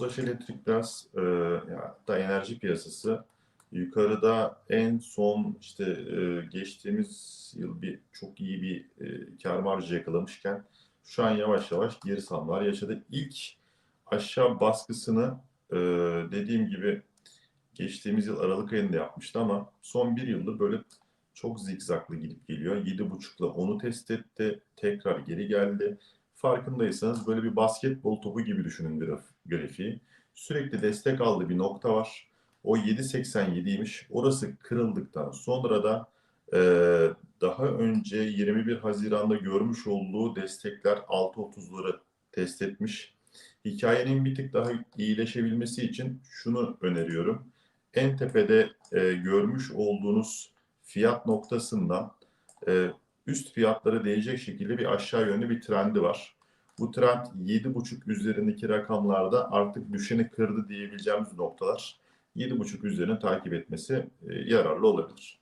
Tofaş Elektrik biraz e, da enerji piyasası yukarıda en son işte e, geçtiğimiz yıl bir çok iyi bir e, kar marjı yakalamışken şu an yavaş yavaş geri salmalar yaşadı. İlk aşağı baskısını e, dediğim gibi geçtiğimiz yıl Aralık ayında yapmıştı ama son bir yıldır böyle çok zikzaklı gidip geliyor. 7.5'la 10'u test etti. Tekrar geri geldi. Farkındaysanız böyle bir basketbol topu gibi düşünün graf, grafiği. Sürekli destek aldığı bir nokta var. O 7.87'ymiş. Orası kırıldıktan sonra da e, daha önce 21 Haziran'da görmüş olduğu destekler 6.30'ları test etmiş. Hikayenin bir tık daha iyileşebilmesi için şunu öneriyorum. En tepede e, görmüş olduğunuz fiyat noktasından e, üst fiyatlara değecek şekilde bir aşağı yönlü bir trendi var. Bu trend 7.5 üzerindeki rakamlarda artık düşeni kırdı diyebileceğimiz noktalar. 7.5 üzerini takip etmesi e, yararlı olabilir.